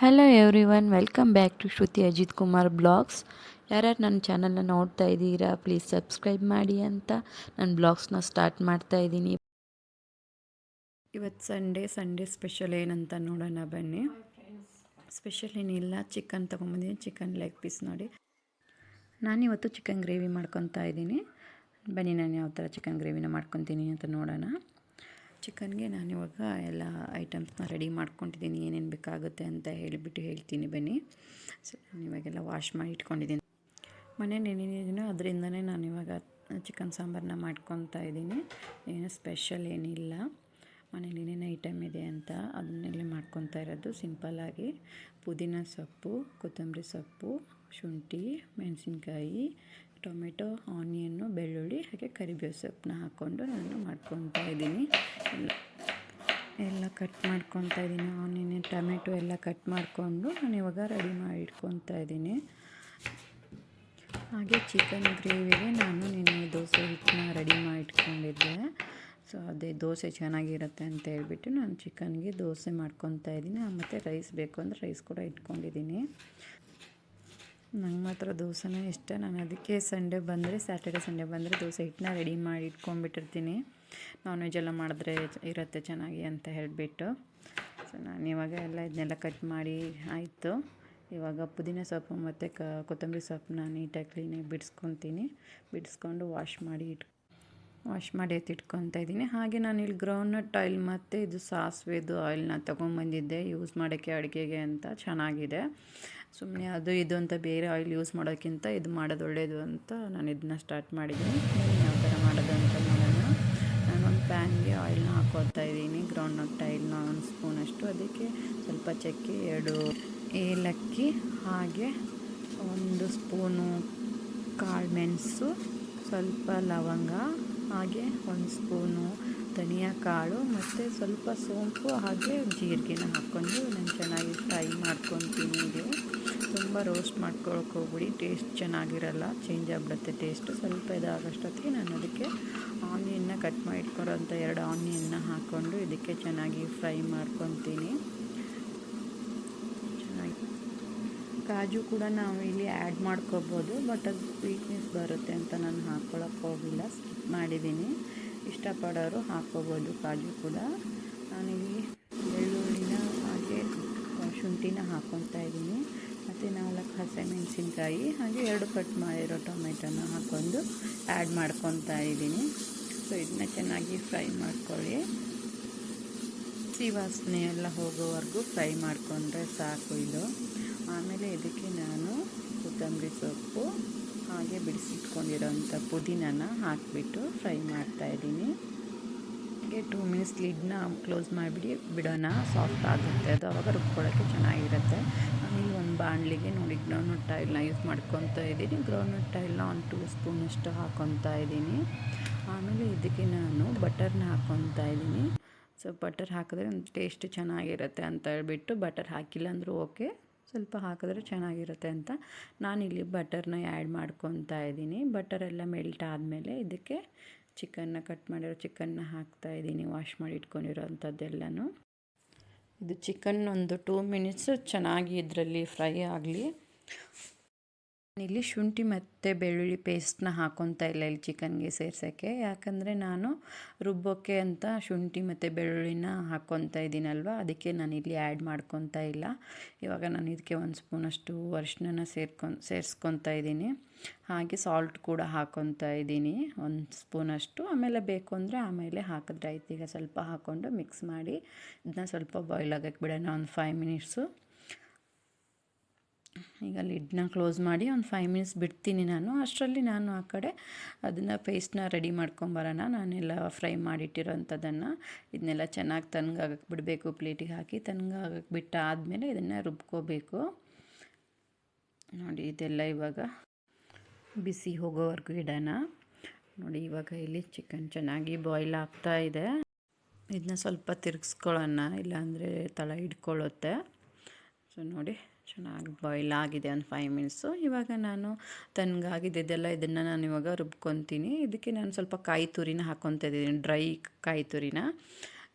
Hello every welcome back to Shruti Ajith Kumar blogs ಯಾರ್ಯಾರು ನನ್ನ ಚಾನಲ್ನ ನೋಡ್ತಾ ಇದ್ದೀರಾ ಪ್ಲೀಸ್ ಸಬ್ಸ್ಕ್ರೈಬ್ ಮಾಡಿ ಅಂತ ನನ್ನ ಬ್ಲಾಗ್ಸ್ನ ಸ್ಟಾರ್ಟ್ ಮಾಡ್ತಾ ಇದ್ದೀನಿ. ಇವತ್ತು ಸಂಡೇ ಸಂಡೇ ಸ್ಪೆಷಲ್ ಏನಂತ ನೋಡೋಣ ಬನ್ನಿ. ಸ್ಪೆಷಲ್ ಏನಿಲ್ಲ ಚಿಕನ್ ತೊಗೊಂಬಂದಿದ್ದೀನಿ ಚಿಕನ್ ಲೆಗ್ ಪೀಸ್ ನೋಡಿ. ನಾನಿವತ್ತು ಚಿಕನ್ ಗ್ರೇವಿ ಮಾಡ್ಕೊತಾ ಇದ್ದೀನಿ. ಬನ್ನಿ, ನಾನು ಯಾವ ಥರ ಚಿಕನ್ ಗ್ರೇವಿನ ಮಾಡ್ಕೊತೀನಿ ಅಂತ ನೋಡೋಣ. ಚಿಕನ್ಗೆ ನಾನು ಇವಾಗ ಎಲ್ಲ ಐಟಮ್ಸ್ನ ರೆಡಿ ಮಾಡ್ಕೊಂಡಿದ್ದೀನಿ, ಏನೇನು ಬೇಕಾಗುತ್ತೆ ಅಂತ ಹೇಳಿಬಿಟ್ಟು ಹೇಳ್ತೀನಿ ಬನ್ನಿ. ಸೊ, ನಾನು ಇವಾಗೆಲ್ಲ ವಾಶ್ ಮಾಡಿ ಇಟ್ಕೊಂಡಿದ್ದೀನಿ. ಮನೇಲಿ ಏನೇನಿದೆಯೋ ಅದರಿಂದನೇ ನಾನು ಇವಾಗ ಚಿಕನ್ ಸಾಂಬಾರನ್ನ ಮಾಡ್ಕೊತಾ ಇದ್ದೀನಿ. ಏನು ಸ್ಪೆಷಲ್ ಏನಿಲ್ಲ. ಮನೇಲಿ ಏನೇನು ಐಟಮ್ ಇದೆ ಅಂತ ಅದನ್ನೆಲ್ಲ ಮಾಡ್ಕೊತಾ ಇರೋದು. ಸಿಂಪಲ್ಲಾಗಿ ಪುದೀನ ಸೊಪ್ಪು, ಕೊತ್ತಂಬರಿ ಸೊಪ್ಪು, ಶುಂಠಿ, ಮೆಣಸಿನ್ಕಾಯಿ ಟೊಮೆಟೊ, ಆನಿಯನ್ನು, ಬೆಳ್ಳುಳ್ಳಿ, ಹಾಗೆ ಕರಿಬೇವು ಸೊಪ್ಪನ್ನ ಹಾಕ್ಕೊಂಡು ನಾನು ಮಾಡ್ಕೊತಾ ಇದ್ದೀನಿ. ಎಲ್ಲ ಎಲ್ಲ ಕಟ್ ಮಾಡ್ಕೊತಾ ಇದ್ದೀನಿ. ಆನಿಯನ್, ಟೊಮೆಟೊ ಎಲ್ಲ ಕಟ್ ಮಾಡಿಕೊಂಡು ನಾನು ಇವಾಗ ರೆಡಿ ಮಾಡಿ ಇಟ್ಕೊತಾ ಇದ್ದೀನಿ. ಹಾಗೆ ಚಿಕನ್ ಗ್ರೇವಿಗೆ ನಾನು ನಿನ್ನೆ ದೋಸೆ ಹಿಟ್ಟನ್ನ ರೆಡಿ ಮಾಡಿ ಇಟ್ಕೊಂಡಿದ್ದೆ. ಸೊ ಅದೇ ದೋಸೆ ಚೆನ್ನಾಗಿರುತ್ತೆ ಅಂತ ಹೇಳ್ಬಿಟ್ಟು ನಾನು ಚಿಕನ್ಗೆ ದೋಸೆ ಮಾಡ್ಕೊತಾ ಇದ್ದೀನಿ. ಮತ್ತು ರೈಸ್ ಬೇಕು ಅಂದರೆ ರೈಸ್ ಕೂಡ ಇಟ್ಕೊಂಡಿದ್ದೀನಿ. ನಂಗೆ ಮಾತ್ರ ದೋಸೆನೇ ಇಷ್ಟ. ನಾನು ಅದಕ್ಕೆ ಸಂಡೇ ಬಂದರೆ ಸ್ಯಾಟರ್ಡೆ ಸಂಡೇ ಬಂದರೆ ದೋಸೆ ಹಿಟ್ಟನ್ನ ರೆಡಿ ಮಾಡಿ ಇಟ್ಕೊಂಡ್ಬಿಟ್ಟಿರ್ತೀನಿ. ನಾನ್ ವೆಜ್ ಎಲ್ಲ ಮಾಡಿದ್ರೆ ಇರುತ್ತೆ ಚೆನ್ನಾಗಿ ಅಂತ ಹೇಳಿಬಿಟ್ಟು. ಸೊ ನಾನು ಇವಾಗ ಎಲ್ಲ ಇದನ್ನೆಲ್ಲ ಕಟ್ ಮಾಡಿ ಆಯಿತು. ಇವಾಗ ಪುದೀನ ಸೊಪ್ಪು ಮತ್ತು ಕ, ಕೊತ್ತಂಬರಿ ಸೊಪ್ಪನ್ನ ನೀಟಾಗಿ ಕ್ಲೀನಾಗಿ ಬಿಡಿಸ್ಕೊತೀನಿ. ಬಿಡಿಸ್ಕೊಂಡು ವಾಶ್ ಮಾಡಿ ಇಟ್ ವಾಶ್ ಮಾಡಿ ಎತ್ತಿಟ್ಕೊತಾ ಇದ್ದೀನಿ. ಹಾಗೆ ನಾನು ಇಲ್ಲಿ ಗ್ರೌಂಡ್ನಟ್ ಆಯಿಲ್ ಮತ್ತು ಇದು ಸಾಸಿವೆದು ಆಯಿಲ್ನ ತೊಗೊಂಬಂದಿದ್ದೆ. ಯೂಸ್ ಮಾಡೋಕ್ಕೆ ಅಡುಗೆಗೆ ಅಂತ ಚೆನ್ನಾಗಿದೆ. ಸುಮ್ಮನೆ ಅದು ಇದು ಅಂತ ಬೇರೆ ಆಯಿಲ್ ಯೂಸ್ ಮಾಡೋಕ್ಕಿಂತ ಇದು ಮಾಡೋದು ಒಳ್ಳೆಯದು ಅಂತ ನಾನು ಇದನ್ನ ಸ್ಟಾರ್ಟ್ ಮಾಡಿದ್ದೀನಿ. ಯಾವ ಥರ ಮಾಡೋದು ಅಂತ ನೋಡೋಣ. ಒಂದು ಪ್ಯಾನ್ಗೆ ಆಯಿಲ್ನ ಹಾಕೋತಾ ಇದ್ದೀನಿ. ಗ್ರೌಂಡ್ನಟ್ ಆಯಿಲ್ನ ಒಂದು ಸ್ಪೂನಷ್ಟು ಅದಕ್ಕೆ ಸ್ವಲ್ಪ ಚಕ್ಕೆ ಎರಡು ಏಲಕ್ಕಿ, ಹಾಗೆ ಒಂದು ಸ್ಪೂನು ಕಾಳು ಮೆಣಸು, ಸ್ವಲ್ಪ ಲವಂಗ, ಹಾಗೆ ಒಂದು ಸ್ಪೂನು ಧನಿಯಾ ಕಾಳು ಮತ್ತು ಸ್ವಲ್ಪ ಸೋಂಪು ಹಾಗೆ ಜೀರಿಗೆನ ಹಾಕ್ಕೊಂಡು ನಾನು ಚೆನ್ನಾಗಿ ಫ್ರೈ ಮಾಡ್ಕೊತೀನಿ ಇದು. ತುಂಬ ರೋಸ್ಟ್ ಮಾಡ್ಕೊಳಕ್ಕೆ ಹೋಗ್ಬಿಡಿ ಟೇಸ್ಟ್ ಚೆನ್ನಾಗಿರಲ್ಲ ಚೇಂಜ್ ಆಗಿಬಿಡುತ್ತೆ ಟೇಸ್ಟು ಸ್ವಲ್ಪ ಇದಾಗೋಷ್ಟೊತ್ತಿಗೆ ನಾನು ಅದಕ್ಕೆ ಆನಿಯನ್ನ ಕಟ್ ಮಾಡಿ ಎರಡು ಆನಿಯನ್ನ ಹಾಕ್ಕೊಂಡು ಇದಕ್ಕೆ ಚೆನ್ನಾಗಿ ಫ್ರೈ ಮಾಡ್ಕೊತೀನಿ. ಕಾಜು ಕೂಡ ನಾವು ಇಲ್ಲಿ ಆ್ಯಡ್ ಮಾಡ್ಕೋಬೋದು ಬಟ್ ಅದು ಸ್ವೀಟ್ನೆಸ್ ಬರುತ್ತೆ ಅಂತ ನಾನು ಹಾಕ್ಕೊಳಕ್ಕೆ ಹೋಗಿಲ್ಲ ಸ್ಕಿಪ್ ಮಾಡಿದ್ದೀನಿ. ಇಷ್ಟಪಡೋರು ಹಾಕ್ಕೋಬೋದು, ಕಾಜು ಕೂಡ. ನಾನಿಲ್ಲಿ ಬೆಳ್ಳುಳ್ಳಿನ ಹಾಗೆ ಶುಂಠಿನ ಹಾಕ್ಕೊತಾ ಇದ್ದೀನಿ. ಮತ್ತು ನಾಲ್ಕು ಹಸಿಮೆಣಸಿನ್ಕಾಯಿ ಹಾಗೆ ಎರಡು ಕಟ್ ಮಾಡಿರೋ ಟೊಮೆಟೊನ ಹಾಕ್ಕೊಂಡು ಆ್ಯಡ್ ಮಾಡ್ಕೊತಾ ಇದ್ದೀನಿ. ಸೊ ಇದನ್ನ ಚೆನ್ನಾಗಿ ಫ್ರೈ ಮಾಡ್ಕೊಳ್ಳಿ. ಹಸಿ ವಾಸನೆ ಎಲ್ಲ ಹೋಗೋವರೆಗೂ ಫ್ರೈ ಮಾಡಿಕೊಂಡ್ರೆ ಸಾಕು ಇದು. ಆಮೇಲೆ ಇದಕ್ಕೆ ನಾನು ಕೊತ್ತಂಬರಿ ಸೊಪ್ಪು ಹಾಗೆ ಬಿಡಿಸಿಟ್ಕೊಂಡಿರೋಂಥ ಪುದೀನನ ಹಾಕಿಬಿಟ್ಟು ಫ್ರೈ ಮಾಡ್ತಾಯಿದ್ದೀನಿ ಹಾಗೆ ಟೂ ಮಿನಿಟ್ಸ್ ಲಿಡ್ನ ಕ್ಲೋಸ್ ಮಾಡಿಬಿಡಿ. ಬಿಡೋಣ ಸಾಫ್ಟ್ ಆಗುತ್ತೆ. ಅದು ಅವಾಗ ರುಬ್ಕೊಳ್ಳೋಕ್ಕೆ ಚೆನ್ನಾಗಿರುತ್ತೆ. ಆಮೇಲೆ ಒಂದು ಬಾಣಲಿಗೆ ನೋಡಿ ಗ್ರೌಂಡ್ನಟ್ ಆಯಿಲ್ನ ಯೂಸ್ ಮಾಡ್ಕೊತಾ ಇದ್ದೀನಿ. ಗ್ರೌಂಡ್ನಟ್ ಆಯಿಲ್ನ ಒಂದು ಟೂ ಸ್ಪೂನಷ್ಟು ಹಾಕ್ಕೊತಾ ಇದ್ದೀನಿ. ಆಮೇಲೆ ಇದಕ್ಕೆ ನಾನು ಬಟರ್ನ ಹಾಕ್ಕೊತಾ ಇದ್ದೀನಿ. ಸೊ ಬಟರ್ ಹಾಕಿದ್ರೆ ಒಂದು ಟೇಸ್ಟ್ ಚೆನ್ನಾಗಿರುತ್ತೆ ಅಂತ ಹೇಳ್ಬಿಟ್ಟು ಬಟರ್ ಹಾಕಿಲ್ಲ ಅಂದರೂ ಓಕೆ ಸ್ವಲ್ಪ ಹಾಕಿದ್ರೆ ಚೆನ್ನಾಗಿರುತ್ತೆ ಅಂತ. ನಾನಿಲ್ಲಿ ಬಟರ್ನ ಆ್ಯಡ್ ಮಾಡ್ಕೊತಾ ಇದ್ದೀನಿ. ಎಲ್ಲ ಮೆಲ್ಟ್ ಆದಮೇಲೆ ಇದಕ್ಕೆ ಚಿಕನ್ನ ಕಟ್ ಮಾಡಿರೋ ಚಿಕನ್ನ ಹಾಕ್ತಾ ಇದ್ದೀನಿ, ವಾಶ್ ಮಾಡಿ ಇಟ್ಕೊಂಡಿರೋ ಅಂಥದ್ದೆಲ್ಲನೂ ಇದು ಚಿಕನ್ ಒಂದು ಟೂ ಮಿನಿಟ್ಸ್ ಚೆನ್ನಾಗಿ ಇದರಲ್ಲಿ ಫ್ರೈ ಆಗಲಿ. ಇಲ್ಲಿ ಶುಂಠಿ ಮತ್ತು ಬೆಳ್ಳುಳ್ಳಿ ಪೇಸ್ಟ್ನ ಹಾಕೊತಾ ಇಲ್ಲ ಇಲ್ಲಿ ಚಿಕನ್ಗೆ ಸೇರ್ಸೋಕ್ಕೆ. ಯಾಕಂದರೆ ನಾನು ರುಬ್ಬೋಕ್ಕೆ ಅಂತ ಶುಂಠಿ ಮತ್ತು ಬೆಳ್ಳುಳ್ಳಿನ ಹಾಕ್ಕೊತಾ ಇದ್ದೀನಲ್ವ, ಅದಕ್ಕೆ ನಾನು ಇಲ್ಲಿ ಆ್ಯಡ್ ಮಾಡ್ಕೊತಾ ಇಲ್ಲ. ಇವಾಗ ನಾನು ಇದಕ್ಕೆ ಒಂದು ಸ್ಪೂನಷ್ಟು ಅರಿಶಿನ ಸೇರ್ಕೊಂಡು ಸೇರಿಸ್ಕೊತಾ ಇದ್ದೀನಿ. ಹಾಗೆ ಸಾಲ್ಟ್ ಕೂಡ ಹಾಕ್ಕೊತಾ ಇದ್ದೀನಿ ಒಂದು ಸ್ಪೂನಷ್ಟು. ಆಮೇಲೆ ಬೇಕು ಅಂದರೆ ಆಮೇಲೆ ಹಾಕಿದ್ರೆ ಆಯ್ತು. ಈಗ ಸ್ವಲ್ಪ ಹಾಕ್ಕೊಂಡು ಮಿಕ್ಸ್ ಮಾಡಿ ಇದನ್ನ ಸ್ವಲ್ಪ ಬಾಯ್ಲ್ ಆಗೋಕ್ಕೆ ಬಿಡೋಣ, ಒಂದು ಫೈವ್ ಮಿನಿಟ್ಸು ಈಗ ಲಿಡ್ನ ಕ್ಲೋಸ್ ಮಾಡಿ ಒಂದು ಫೈವ್ ಮಿನಿಟ್ಸ್ ಬಿಡ್ತೀನಿ ನಾನು. ಅಷ್ಟರಲ್ಲಿ ನಾನು ಆ ಕಡೆ ಅದನ್ನು ಪೇಸ್ಟ್ನ ರೆಡಿ ಮಾಡ್ಕೊಂಬರೋಣ ನಾನೆಲ್ಲ ಫ್ರೈ ಮಾಡಿಟ್ಟಿರೋಂಥದ್ದನ್ನು ಇದನ್ನೆಲ್ಲ ಚೆನ್ನಾಗಿ ತಣ್ಣಗಾಗಕ್ಕೆ ಬಿಡಬೇಕು ಪ್ಲೇಟಿಗೆ ಹಾಕಿ ತಣ್ಣಗಾಗಕ್ಕೆ ಬಿಟ್ಟು ಆದಮೇಲೆ ಇದನ್ನು ರುಬ್ಕೋಬೇಕು. ನೋಡಿ, ಇದೆಲ್ಲ ಇವಾಗ ಬಿಸಿ ಹೋಗೋವರೆಗೂ ಇಡೋಣ ನೋಡಿ, ಇವಾಗ ಇಲ್ಲಿ ಚಿಕನ್ ಚೆನ್ನಾಗಿ ಬಾಯ್ಲ್ ಆಗ್ತಾ ಇದೆ. ಇದನ್ನ ಸ್ವಲ್ಪ ತಿರುಗಿಸ್ಕೊಳ್ಳೋಣ. ಇಲ್ಲಾಂದರೆ ತಳ ಹಿಡ್ಕೊಳ್ಳುತ್ತೆ. ಸೊ ನೋಡಿ ಚೆನ್ನಾಗಿ ಬಾಯ್ಲ್ ಆಗಿದೆ ಒಂದು ಫೈವ್ ಮಿನಿಟ್ಸು ಇವಾಗ ನಾನು ತಣ್ಣಗಾಗಿದ್ದೆಲ್ಲ ಇದನ್ನು ನಾನು ಇವಾಗ ರುಬ್ಕೊತೀನಿ. ಇದಕ್ಕೆ ನಾನು ಸ್ವಲ್ಪ ಕಾಯಿ ತುರಿನ ಹಾಕ್ಕೊತಾ ಇದ್ದೀನಿ. ಡ್ರೈ ಕಾಯಿ ತುರಿನ.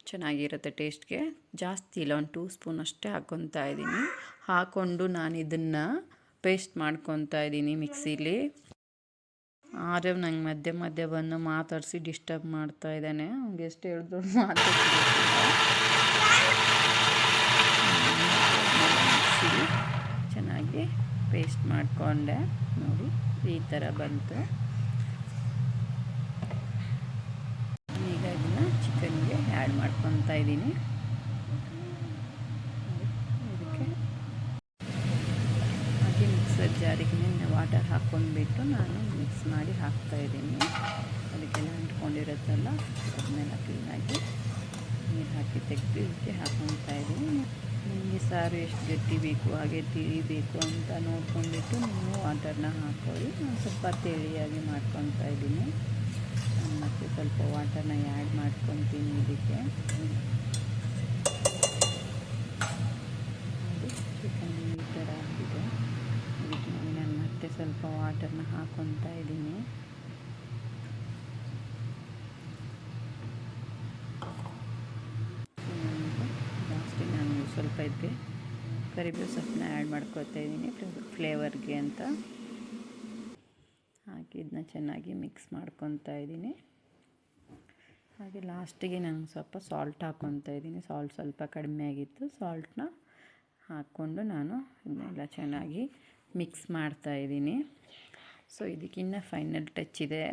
ಚೆನ್ನಾಗಿರುತ್ತೆ ಟೇಸ್ಟ್ಗೆ ಜಾಸ್ತಿ ಇಲ್ಲ, ಒಂದು ಟೂ ಸ್ಪೂನ್ ಅಷ್ಟೇ ಹಾಕ್ಕೊತಾ ಇದ್ದೀನಿ. ಹಾಕ್ಕೊಂಡು ನಾನು ಇದನ್ನು ಪೇಸ್ಟ್ ಮಾಡ್ಕೊತಾ ಇದ್ದೀನಿ ಮಿಕ್ಸಿಲಿ ಆದರೆ ನಂಗೆ ಮಧ್ಯೆ ಮಧ್ಯೆ ಬಂದು ಮಾತಾಡಿಸಿ ಡಿಸ್ಟರ್ಬ್ ಮಾಡ್ತಾ ಇದ್ದಾನೆ. ಅವ್ನಿಗೆ ಎಷ್ಟು ಹೇಳಿದ್ರು ಚೆನ್ನಾಗಿ ಪೇಸ್ಟ್ ಮಾಡಿಕೊಂಡೆ. ನೋಡಿ, ಈ ಥರ ಬಂತು. ಈಗ ಇದನ್ನು ಚಿಕನ್ಗೆ ಆ್ಯಡ್ ಮಾಡ್ಕೊತಾ ಇದ್ದೀನಿ. ಇದಕ್ಕೆ ಹಾಗೆ ಮಿಕ್ಸರ್ ಜಾರಿಗೆ ವಾಟರ್ ಹಾಕ್ಕೊಂಡ್ಬಿಟ್ಟು ನಾನು ಮಿಕ್ಸ್ ಮಾಡಿ ಹಾಕ್ತಾಯಿದ್ದೀನಿ ಅದಕ್ಕೆಲ್ಲ ಅಂಟ್ಕೊಂಡಿರುತ್ತಲ್ಲ, ಅದನ್ನೆಲ್ಲ ಕ್ಲೀನಾಗಿ ನೀರು ಹಾಕಿ ತೆಗೆದು ಇದಕ್ಕೆ ಹಾಕ್ಕೊತಾ ಇದ್ದೀನಿ. ನಿಮಗೆ ಸಾರು ಎಷ್ಟು ಗಟ್ಟಿ ಬೇಕು, ಹಾಗೆ ತಿಳಿಬೇಕು ಅಂತ ನೋಡ್ಕೊಂಡ್ಬಿಟ್ಟು ನೀವು ವಾಟರ್ನ ಹಾಕ್ಕೊಳ್ಳಿ ನಾನು ಸ್ವಲ್ಪ ತಿಳಿಯಾಗಿ ಮಾಡ್ಕೊತಾ ಇದ್ದೀನಿ. ಮತ್ತು ಸ್ವಲ್ಪ ವಾಟರ್ನ ಆ್ಯಡ್ ಮಾಡ್ಕೊತೀನಿ ಇದಕ್ಕೆ. ಚಿಕನ್ ಈ ಥರ ಆಗಿದೆ. ಇದಕ್ಕೆ ನಾನು ಮತ್ತೆ ಸ್ವಲ್ಪ ವಾಟರ್ನ ಹಾಕ್ಕೊತಾ ಇದ್ದೀನಿ ಲಾಸ್ಟಿಗೆ ನಾನು ಸ್ವಲ್ಪ ಇದಕ್ಕೆ ಕರಿಬೇವು ಸೊಪ್ಪನ್ನ ಆ್ಯಡ್ ಮಾಡ್ಕೊತಾ ಇದ್ದೀನಿ ಫ್ಲೇವರ್ಗೆ ಅಂತ. ಹಾಕಿ ಇದನ್ನ ಚೆನ್ನಾಗಿ ಮಿಕ್ಸ್ ಮಾಡ್ಕೊತಾ ಇದ್ದೀನಿ. ಹಾಗೆ ಲಾಸ್ಟಿಗೆ ನಂಗೆ ಸ್ವಲ್ಪ ಸಾಲ್ಟ್ ಹಾಕ್ಕೊತಾ ಇದ್ದೀನಿ. ಸಾಲ್ಟ್ ಸ್ವಲ್ಪ ಕಡಿಮೆ ಆಗಿತ್ತು. ಸಾಲ್ಟನ್ನ ಹಾಕ್ಕೊಂಡು ನಾನು ಇದನ್ನೆಲ್ಲ ಚೆನ್ನಾಗಿ ಮಿಕ್ಸ್ ಮಾಡ್ತಾ ಇದ್ದೀನಿ. ಸೊ ಇದಕ್ಕಿನ್ನ ಫೈನಲ್ ಟಚ್ ಇದೆ.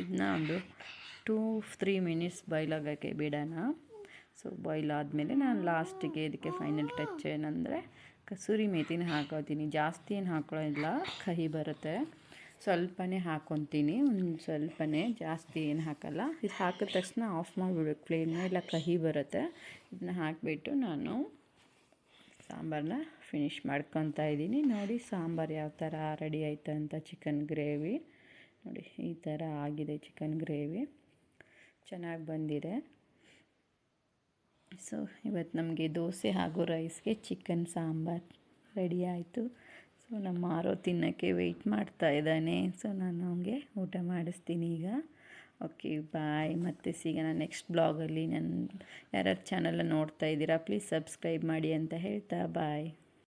ಇದನ್ನ ಒಂದು ಟೂ ತ್ರೀ ಮಿನಿಟ್ಸ್ ಬಾಯ್ಲಾಗೋಕ್ಕೆ ಬಿಡೋಣ. ಸೊ ಬಾಯ್ಲ್ ಆದಮೇಲೆ ನಾನು ಲಾಸ್ಟಿಗೆ ಇದಕ್ಕೆ ಫೈನಲ್ ಟಚ್ ಏನಂದರೆ ಕಸೂರಿ ಮೇಥಿನ ಹಾಕೋತೀನಿ. ಜಾಸ್ತಿ ಏನು ಹಾಕೊಳ್ಳೋಲ್ಲ ಕಹಿ ಬರುತ್ತೆ. ಸ್ವಲ್ಪನೇ ಹಾಕೊತೀನಿ. ಒಂದು ಸ್ವಲ್ಪನೇ ಜಾಸ್ತಿ ಏನು ಹಾಕಲ್ಲ. ಇದು ಹಾಕಿದ ತಕ್ಷಣ ಆಫ್ ಮಾಡಿಬಿಡ್ಬೇಕು ಫ್ಲೇಮ್ನ ಇಲ್ಲ ಕಹಿ ಬರುತ್ತೆ. ಇದನ್ನ ಹಾಕಿಬಿಟ್ಟು ನಾನು ಸಾಂಬಾರನ್ನ ಫಿನಿಷ್ ಮಾಡ್ಕೊತಾ ಇದ್ದೀನಿ. ನೋಡಿ ಸಾಂಬಾರು ಯಾವ ಥರ ರೆಡಿ ಆಯಿತು ಅಂತ ಚಿಕನ್ ಗ್ರೇವಿ ನೋಡಿ ಈ ಥರ ಆಗಿದೆ ಚಿಕನ್ ಗ್ರೇವಿ ಚೆನ್ನಾಗಿ ಬಂದಿದೆ. ಸೊ ಇವತ್ತು ನಮಗೆ ದೋಸೆ ಹಾಗೂ ರೈಸ್ಗೆ ಚಿಕನ್ ಸಾಂಬಾರು ರೆಡಿ ಆಯಿತು. ಸೊ ನಮ್ಮ ಆರೋ ತಿನ್ನೋಕ್ಕೆ ವೆಯ್ಟ್ ಮಾಡ್ತಾ ಇದ್ದಾನೆ. ಸೊ ನಾನು ಅವನಿಗೆ ಊಟ ಮಾಡಿಸ್ತೀನಿ ಈಗ. ಓಕೆ ಬಾಯ್ ಮತ್ತೆ ಸಿಗೋಣ ನೆಕ್ಸ್ಟ್ ಬ್ಲಾಗಲ್ಲಿ ನನ್ನ ಯಾರ್ಯಾರು ಚಾನಲ್ ನೋಡ್ತಾ ಇದ್ದೀರಾ ಪ್ಲೀಸ್ ಸಬ್ಸ್ಕ್ರೈಬ್ ಮಾಡಿ ಅಂತ ಹೇಳ್ತಾ ಬಾಯ್